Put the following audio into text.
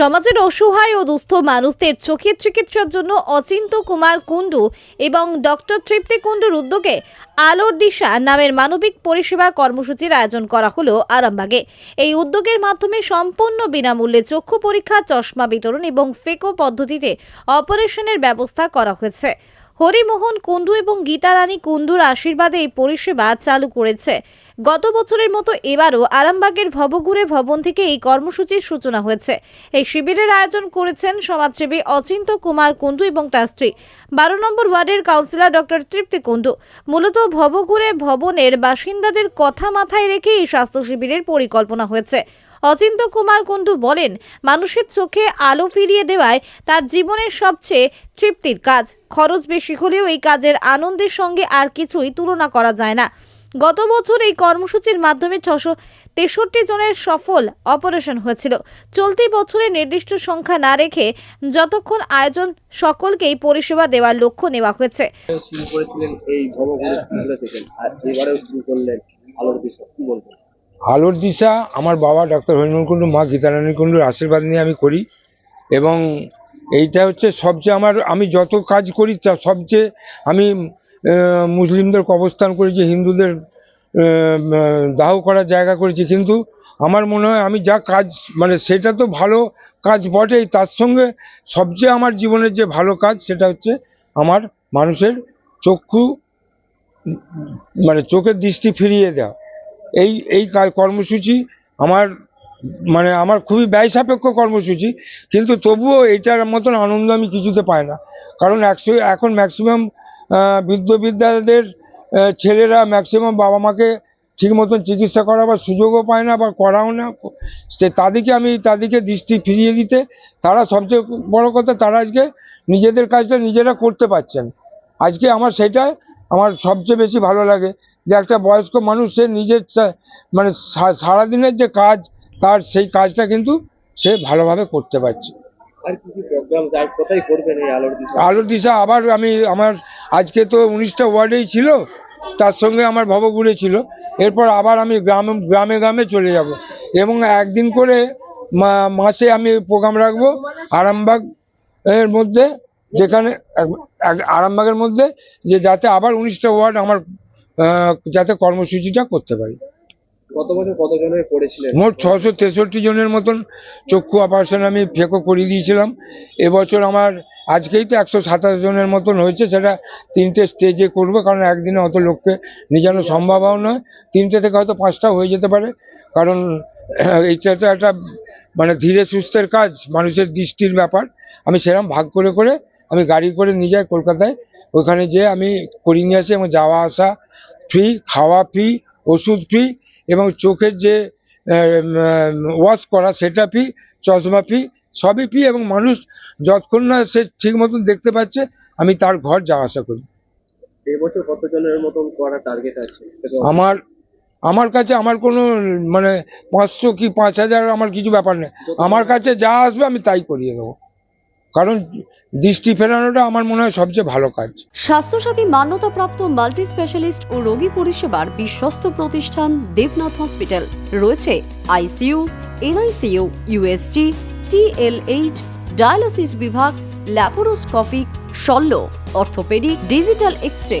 সমাজের অসহায় ও দুস্থ মানুষদের চোখের চিকিৎসার জন্য অচিন্ত কুমার কুণ্ডু এবং ডক্টর তৃপ্তি কুণ্ডুর উদ্যোগে আলোর দিশা নামের মানবিক পরিষেবা কর্মসূচির আয়োজন করা হলো আরামবাগে। এই উদ্যোগের মাধ্যমে সম্পূর্ণ বিনামূল্যে চক্ষু পরীক্ষা, চশমা বিতরণ এবং ফেকো পদ্ধতিতে অপারেশনের ব্যবস্থা করা হয়েছে। হরিমোহন কুণ্ডু এবং গীতারানী কুণ্ডুর আশীর্বাদে এই পরিষেবা চালু করেছে। গত বছরের মতো এবারও আরামবাগের ভবঘুরে ভবন থেকে এই কর্মসূচির সূচনা হয়েছে। এই শিবিরের আয়োজন করেছেন সমাজসেবী অচিন্ত কুমার কুণ্ডু এবং তার স্ত্রী। বারো নম্বর ওয়ার্ডের কাউন্সিলর ডক্টর তৃপ্তি কুণ্ডু মূলত ভবঘুরে ভবনের বাসিন্দাদের কথা মাথায় রেখে এই স্বাস্থ্য শিবিরের পরিকল্পনা হয়েছে। অচিন্ত কুমার কুণ্ডু বলেন, মানুষের চোখে আলো ফিরিয়ে দেওয়ায় তার জীবনের সবচেয়ে তৃপ্তির কাজ। খরচ বেশি হলেও এই কাজের আনন্দের সঙ্গে আর কিছুই তুলনা করা যায় না। গত বছর এই কর্মসূচির মাধ্যমে ছশো তেষট্টি জনের সফল অপারেশন হয়েছিল। চলতি বছরে নির্দিষ্ট সংখ্যা না রেখে যতক্ষণ আয়োজন সকলকেই পরিষেবা দেওয়ার লক্ষ্য নেওয়া হয়েছে। এই আর করলেন আলোর দিশা আমার বাবা ডক্টর হরিমোহন কুণ্ডু, মা গীতারানী কুণ্ডুর আশীর্বাদ নিয়ে আমি করি। এবং এইটা হচ্ছে সবচেয়ে আমার, আমি যত কাজ করি, তা সবচেয়ে আমি মুসলিমদের কবস্থান করেছি, হিন্দুদের দাহ করার জায়গা করেছি। কিন্তু আমার মনে হয় আমি যা কাজ মানে সেটা তো ভালো কাজ বটেই, তার সঙ্গে সবচেয়ে আমার জীবনের যে ভালো কাজ, সেটা হচ্ছে আমার মানুষের চক্ষু মানে চোখের দৃষ্টি ফিরিয়ে দেওয়া। এই এই কর্মসূচি আমার মানে আমার খুবই ব্যয় সাপেক্ষ কর্মসূচি, কিন্তু তবুও এইটার মতন আনন্দ আমি কিছুতে পাই না। কারণ একশো, এখন ম্যাক্সিমাম বৃদ্ধ বিদ্যালয়দের ছেলেরা ম্যাক্সিমাম বাবা মাকে ঠিক মতন চিকিৎসা করাবার সুযোগও পায় না বা করাও না। সে তাদেরকে আমি, তাদেরকে দৃষ্টি ফিরিয়ে দিতে, তারা সবচেয়ে বড় কথা তারা আজকে নিজেদের কাজটা নিজেরা করতে পারছেন। আজকে আমার সেটা আমার সবচেয়ে বেশি ভালো লাগে যে একটা বয়স্ক মানুষ সে নিজের মানে সারাদিনের যে কাজ তার সেই কাজটা কিন্তু সে ভালোভাবে করতে পারছে। আলোর দিশা? আবার আমি আমার আজকে তো উনিশটা ওয়ার্ডেই ছিল তার সঙ্গে আমার ভবঘুরে ছিল। এরপর আবার আমি গ্রাম গ্রামে গ্রামে চলে যাব। এবং একদিন করে মাসে আমি প্রোগ্রাম রাখব আরামবাগ এর মধ্যে। যেখানে এক- এক- আরামবাগের মধ্যে যে যাতে আবার উনিশটা ওয়ার্ড আমার যাতে কর্মসূচিটা করতে পারি। বছর করেছিলেন? মোট ছশো তেষট্টি জনের মতন চক্ষু অপারেশন আমি ফেকো করিয়ে দিয়েছিলাম। এবছর আমার আজকেই তো একশো সাতাশ জনের মতন হয়েছে সেটা তিনটে স্টেজে করব কারণ একদিনে অত লোককে যাওয়া সম্ভবও নয়। তিনটে থেকে হয়তো পাঁচটা হয়ে যেতে পারে কারণ এইটা তো একটা মানে ধীরে সুস্থের কাজ মানুষের দৃষ্টির ব্যাপার। আমি সেরকম ভাগ করে করে আমি গাড়ি করে নিয়ে যাই কলকাতায়। ওখানে যেয়ে আমি করিয়ে নিয়ে আসি এবং যাওয়া আসা ফ্রি খাওয়া ফ্রি ওষুধ ফ্রি এবং চোখের যে ওয়াশ করা সেটা ফি চশমা ফি সবই ফি এবং মানুষ যতক্ষণ না সে ঠিক মতন দেখতে পাচ্ছে আমি তার ঘর যাওয়া আসা করি। এবছর কতজনের মতন করার টার্গেট আছে? আমার আমার কাছে আমার কোনো মানে পাঁচশো কি পাঁচ হাজার আমার কিছু ব্যাপার নেই। আমার কাছে যা আসবে আমি তাই করিয়ে দেবো। কারণ দৃষ্টি ফেরানোটা আমার মনে হয় সবচেয়ে ভালো কাজ। স্বাস্থ্যসাথী মান্যতাপ্রাপ্ত মাল্টি স্পেশালিস্ট ও রোগী পরিষেবার বিশ্বস্ত প্রতিষ্ঠান দেবনাথ হসপিটাল। রয়েছে ICU, NICU, USG, TLH, dialysis বিভাগ, ল্যাপারোস্কোপিক, শল্য, অর্থোপেডিক, ডিজিটাল এক্স রে